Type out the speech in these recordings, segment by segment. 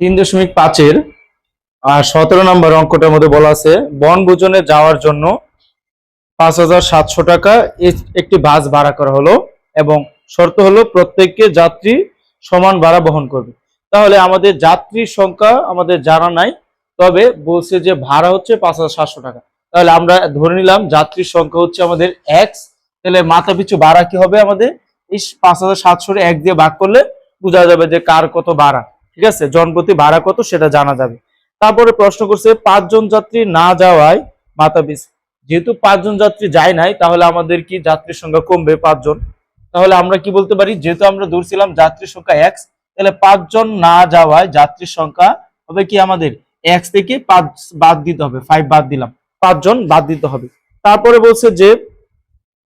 তিন দশমিক পাঁচের আর সতেরো নম্বর অঙ্কটার মধ্যে বলা আছে বনভোজনে যাওয়ার জন্য পাঁচ হাজার সাতশো টাকা একটি বাস ভাড়া করা হলো এবং শর্ত হলো প্রত্যেককে যাত্রী সমান ভাড়া বহন করবে। তাহলে আমাদের যাত্রীর সংখ্যা আমাদের জানা নাই, তবে বলছে যে ভাড়া হচ্ছে পাঁচ হাজার সাতশো টাকা। তাহলে আমরা ধরে নিলাম যাত্রীর সংখ্যা হচ্ছে আমাদের এক্স তাহলে মাথা পিছু ভাড়া কি হবে আমাদের? এই পাঁচ হাজার সাতশো এক দিয়ে ভাগ করলে বোঝা যাবে যে কার কত ভাড়া। ঠিক আছে? জনপ্রতি ভাড়া কত সেটা জানা যাবে। তারপরে প্রশ্ন করছে, পাঁচজন যাত্রী না যাওয়ায় মাথা পিছু যেহেতু পাঁচজন যাত্রী যায় নাই, তাহলে আমাদের কি যাত্রীর সংখ্যা কমবে পাঁচজন? তাহলে আমরা কি বলতে পারি? যেহেতু আমরা ধরছিলাম যাত্রীর সংখ্যা এক্স তাহলে পাঁচজন না যাওয়ায় যাত্রীর সংখ্যা হবে কি আমাদের এক্স থেকে পাঁচ বাদ দিতে হবে ফাইভ বাদ দিলাম। পাঁচজন বাদ দিতে হবে। তারপরে বলছে যে,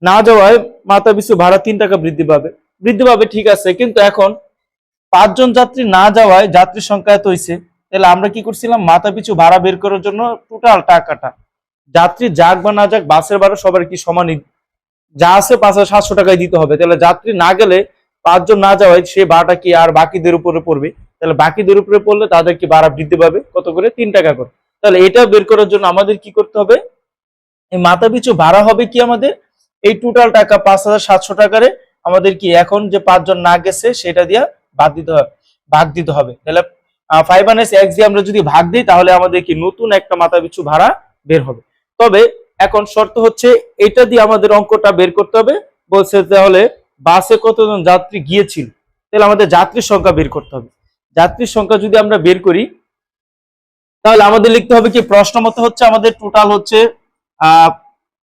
না যাওয়ায় মাথা পিছু ভাড়া তিন টাকা বৃদ্ধি পাবে। বৃদ্ধি পাবে, ঠিক আছে, কিন্তু এখন পাঁচজন যাত্রী না যাওয়ায় যাত্রীর সংখ্যা এত হয়েছে তাহলে আমরা কি করছিলাম? মাথা পিছু ভাড়া বের করার জন্য টোটাল টাকাটা। যাত্রী যাক বা না যাক, বাসের ভাড়া সবার কি সমানই যা আছে পাঁচ হাজার সাতশো টাকায় দিতে হবে। তাহলে যাত্রী না গেলে পাঁচজন না যাওয়ায় সে ভাড়াটা কি আর বাকিদের উপরে পড়বে? তাহলে বাকিদের উপরে পড়লে তাদের কি ভাড়া বৃদ্ধি পাবে? কত করে? তিন টাকা করে। তাহলে এটা বের করার জন্য আমাদের কি করতে হবে? এই মাথা পিছু ভাড়া হবে কি আমাদের? এই টোটাল টাকা পাঁচ হাজার সাতশো টাকারে আমাদের কি এখন যে পাঁচজন না গেছে, সেটা দিয়ে বাদ দিতে হবে, ভাগ দিতে হবে। তাহলে ফাইভ মাইনাস এক্স দিয়ে আমরা যদি ভাগ দিই, তাহলে আমাদের কি নতুন একটা মাথা পিছু ভাড়া বের হবে। তবে এখন শর্ত হচ্ছে, এটা দিয়ে আমাদের অঙ্কটা বের করতে হবে। বলছে তাহলে, বাসে কতজন যাত্রী গিয়েছিল? তাহলে আমাদের যাত্রীর সংখ্যা বের করতে হবে। যাত্রীর সংখ্যা যদি আমরা বের করি, তাহলে আমাদের লিখতে হবে কি প্রশ্ন মতো হচ্ছে আমাদের টোটাল হচ্ছে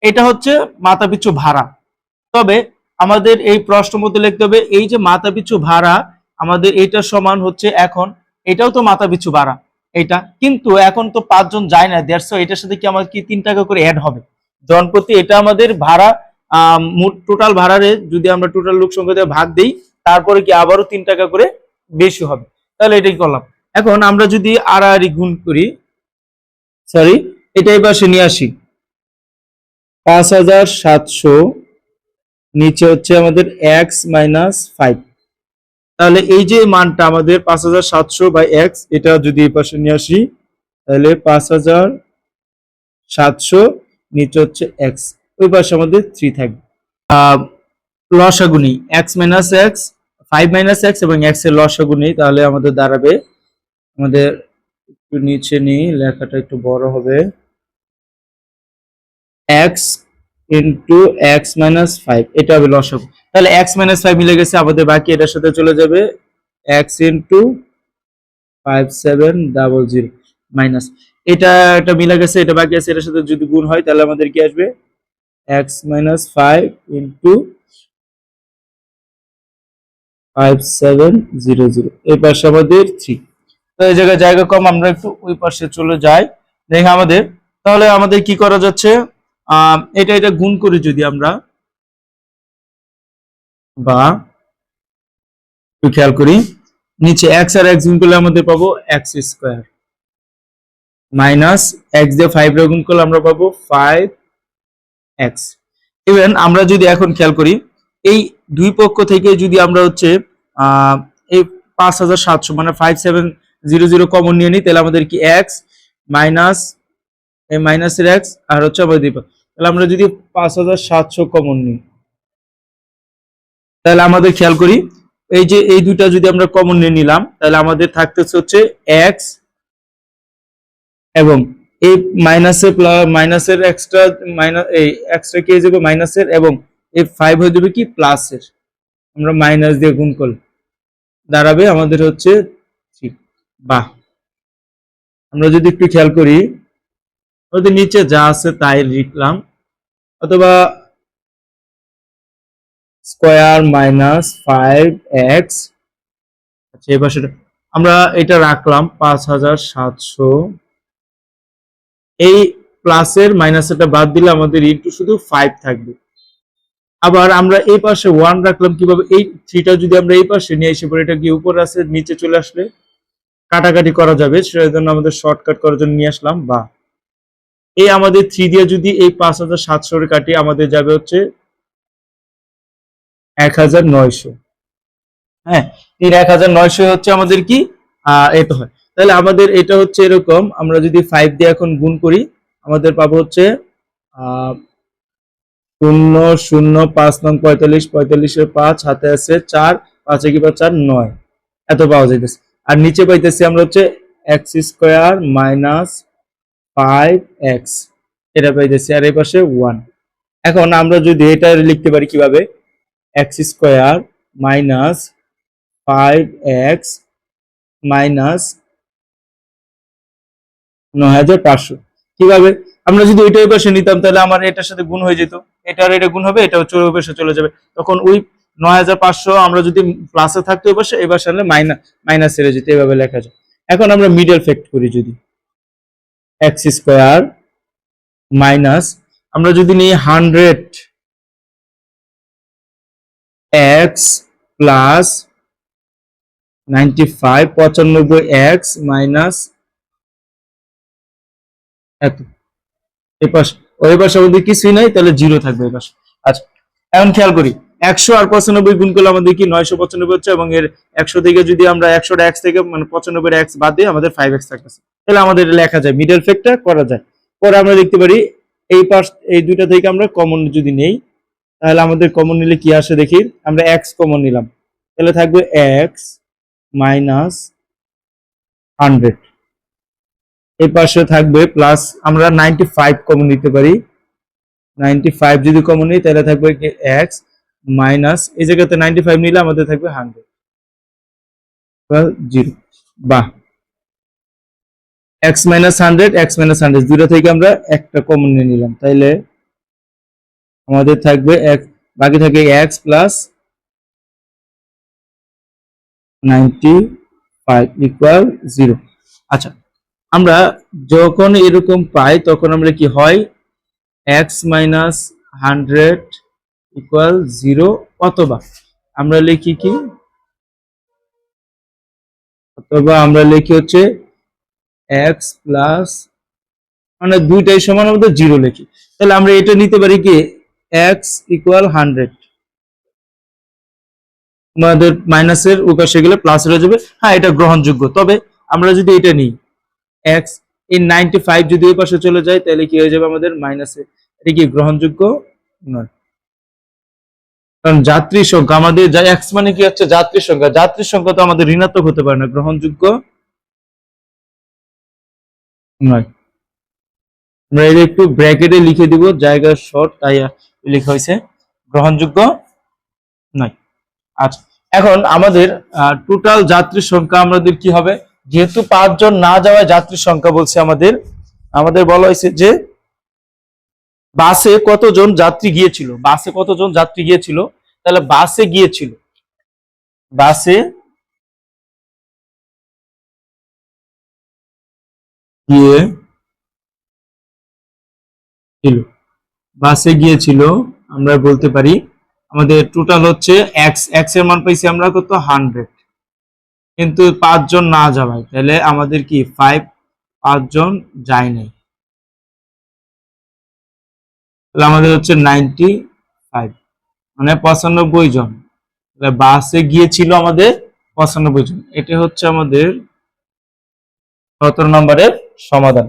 এটা হচ্ছে মাথা পিছু ভাড়া। তবে আমাদের এই প্রশ্ন মতো লিখতে হবে, এই যে মাথা পিছু ভাড়া আমাদের এটা সমান হচ্ছে এখন, এটাও তো মাথা পিছু ভাড়া এটা কিন্তু এখন তো পাঁচজন যায় না, দেড়শো, এটার সাথে কি আমাদের কি তিন টাকা করে অ্যাড হবে? জনপ্রতি এটা আমাদের ভাড়া টোটাল ভাড়ারে যদি আমরা টোটাল লোক সংখ্যা দিয়ে ভাগ দিই, তারপরে কি আবারও তিন টাকা করে বেশি হবে। তাহলে এটাই করলাম। এখন আমরা যদি আড়াআড়ি গুণ করি সরি এটা এই পাশে নিয়ে আসি। পাঁচ হাজার সাতশো, নিচে হচ্ছে আমাদের এক্স মাইনাস ফাইভ তাহলে এই যে মানটা আমাদের পাঁচ হাজার সাতশো বাই এক্স এটা যদি এই পাশে নিয়ে আসি, তাহলে পাঁচ হাজার সাতশো নিচে হচ্ছে এক্স ওই পাশে আমাদের থ্রি থাকবে। লসাগুনি X minus X five minus X এবং এক্সের লসাগুনি, তাহলে আমাদের দাঁড়াবে, আমাদের একটু নিচে নিই, লেখাটা একটু বড় হবে। X into X minus five এটা হবে লসাগু। তাহলে এক্স মাইনাস ফাইভ মিলে গেছে, আমাদের বাকি এটার সাথে চলে যাবে X into five seven double zero minus এটা এটা মিলে গেছে, এটা বাকি আছে, এটার সাথে যদি গুণ হয়, তাহলে আমাদের কি আসবে? X minus five into five seven zero zero এই পাশে আমাদের থ্রি তো এই জায়গায় জায়গা কম, আমরা একটু ওই পাশে চলে যাই। দেখে আমাদের। তাহলে আমাদের কি করা যাচ্ছে? এটা এটা গুণ করি যদি আমরা। বা একটু খেয়াল করি। নিচে এক্স আর এক্স গুণ করলে আমাদের পাবো এক্স স্কোয়ার মাইনাস এক্স দিয়ে ফাইভ গুণ করলে আমরা পাবো ফাইভ এক্স ইভেন আমরা যদি এখন খেয়াল করি, এই দুই পক্ষ থেকে যদি আমরা হচ্ছে এই পাঁচ হাজার সাতশো মানে five seven zero zero common নিয়ে নিই, তাহলে আমাদের কি এক্স মাইনাস এই মাইনাসের এক্স আর হচ্ছে আমাদের তাহলে আমরা যদি পাঁচ হাজার সাতশো কমন নিই। তাহলে আমাদের খেয়াল করি, এই যে এই দুইটা যদি আমরা কমন নিয়ে নিলাম, তাহলে আমাদের থাকতেছে হচ্ছে এক্স এবং এই মাইনাসের মাইনাসের এক্সট্রা মাইনাস এই এক্সট্রা কি যাবে? মাইনাসের এবং এই ফাইভ হয়ে যাবে কি? প্লাসের আমরা মাইনাস দিয়ে গুণ করলে দাঁড়াবে আমাদের হচ্ছে বাহ। আমরা যদি একটু খেয়াল করি, আমাদের নিচে যা আছে তাই লিখলাম, অথবা স্কোয়ার মাইনাস ফাইভ এক্স। আচ্ছা এবার সেটা আমরা এটা রাখলাম পাঁচ হাজার সাতশো। এই প্লাসের মাইনাসটা বাদ দিলে আমাদের ইন্টু শুধু ফাইভ থাকবে। আবার আমরা এই পাশে ওয়ান রাখলাম কীভাবে? এই থ্রিটা যদি আমরা এই পাশে নিয়ে এসে পরে এটা কি উপর আছে নিচে চলে আসলে কাটাকাটি করা যাবে? সেটার জন্য আমাদের শর্টকাট করার জন্য নিয়ে আসলাম, বা। এই আমাদের থ্রি দিয়ে যদি এই পাঁচ হাজার সাতশো কাটি, আমাদের যাবে হচ্ছে এক হাজার নয়শো। হ্যাঁ তিন এক হাজার নয়শো হচ্ছে আমাদের কি? তো হয়। তাহলে আমাদের এটা হচ্ছে এরকম, আমরা যদি ফাইভ দিয়ে এখন গুণ করি, আমাদের পাবো হচ্ছে শূন্য শূন্য, পাঁচ নং, পঁয়তাল্লিশ, পঁয়তাল্লিশের পাঁচ, হাতে আছে চার, পাঁচে কি পাঁচ চার, নয়। এত পাওয়া যাইতেছে। আর নিচে পাইতেছি আমরা হচ্ছে X square minus five X এটা পাইতেছি আর এই পাশে ওয়ান এখন আমরা যদি এটা লিখতে পারি কীভাবে? X square minus five X minus নয় হাজার পাঁচশো। কীভাবে? আমরা যদি ওইটা পাশে নিতাম, তাহলে আমার এটার সাথে গুণ হয়ে যেত। এটা আর এটা গুণ হবে এটা হচ্ছে ওই পাশে চলে যাবে। তখন ওই নয় হাজার পাঁচশো আমরা যদি প্লাসে থাকতো ওই পাশে এবার সামনে মাইনাস মাইনাস ছেড়ে যেত, এভাবে লেখা যায়। এখন আমরা মিডল ফ্যাক্ট করি যদি। এক্স স্কোয়ার মাইনাস, আমরা যদি নিই hundred X plus ninety five পঁচানব্বই এক্স মাইনাস এত। এই পাশে ওই পাশে আমাদের কিছুই নাই, তাহলে জিরো থাকবে এই আচ্ছা এখন খেয়াল করি, একশো আর পঁচানব্বই গুণ করলে আমাদের কি নয়শো পঁচানব্বই হচ্ছে, এবং এর একশো থেকে যদি আমরা একশোটা এক্স থেকে মানে পঁচানব্বই এক্স বাদ দিয়ে আমাদের ফাইভ এক্স থাকতেছে। তাহলে আমাদের লেখা যায় মিডল ফেক্টটা করা যায়। পরে আমরা দেখতে পারি, এই পাশ, এই দুইটা থেকে আমরা কমন যদি নেই তাহলে আমাদের কমন নিলে কি আসে দেখি? আমরা এক্স কমন নিলাম। তাহলে থাকবে এক্স মাইনাস হান্ড্রেড এই পাশে থাকবে প্লাস আমরা নাইনটি ফাইভ কমন নিতে পারি। নাইনটি ফাইভ যদি কমন নিই, তাহলে থাকবে এক্স মাইনাস এই জায়গাতে নাইনটি ফাইভ নিলে আমাদের থাকবে হান্ড্রেড জিরো বাহ। X minus hundred X minus hundred দুটো থেকে আমরা একটা কমন নিয়ে নিলাম। তাইলে আমাদের থাকবে এক, বাকি থাকে X plus ninety five equal zero আচ্ছা আমরা যখন এরকম পাই, তখন আমরা কি হয়? X minus hundred equal zero অথবা আমরা লিখি কি? অথবা আমরা লিখি হচ্ছে এক্স প্লাস মানে দুইটাই সমান, আমাদের জিরো লিখি। তাহলে আমরা এটা নিতে পারি কি? এক্স ইকুয়াল হান্ড্রেড আমাদের মাইনাসের উপাশে গেলে প্লাস হয়ে যাবে। হ্যাঁ এটা গ্রহণযোগ্য। তবে আমরা যদি এটা নিই এক্স এই নাইনটি ফাইভ যদি ওই পাশে চলে যায়, তাহলে কি হয়ে যাবে আমাদের মাইনাসে? এটা কি গ্রহণযোগ্য? নয়। কারণ যাত্রী সংখ্যা, আমাদের এক্স মানে কি হচ্ছে? যাত্রী সংখ্যা। যাত্রী সংখ্যা তো আমাদের ঋণাত্মক হতে পারে না। গ্রহণযোগ্য? নয়। আমরা এটা একটু ব্র্যাকেটে লিখে দিব, জায়গা শর্ট তাই লেখা হয়েছে, গ্রহণযোগ্য নয়। আচ্ছা এখন আমাদের টোটাল যাত্রীর সংখ্যা আমাদের কি হবে? যেহেতু পাঁচজন না যাওয়ায় যাত্রীর সংখ্যা বলছে আমাদের আমাদের বলা হয়েছে যে বাসে কতজন যাত্রী গিয়েছিল? বাসে কতজন যাত্রী গিয়েছিল? তাহলে বাসে গিয়েছিল। বাসে গিয়ে ছিল। বাসে গিয়েছিল, আমরা বলতে পারি, আমাদের টোটাল হচ্ছে এক্স এক্সের মান পাইছি আমরা কত? হান্ড্রেড কিন্তু পাঁচজন না যাওয়ায়, তাহলে আমাদের কি ফাইভ পাঁচজন যায় নাই। তাহলে আমাদের হচ্ছে নাইনটি ফাইভ মানে পঁচানব্বই জন। তাহলে বাসে গিয়েছিল আমাদের পঁচানব্বই জন। এটা হচ্ছে আমাদের সতেরো নম্বরের সমাধান।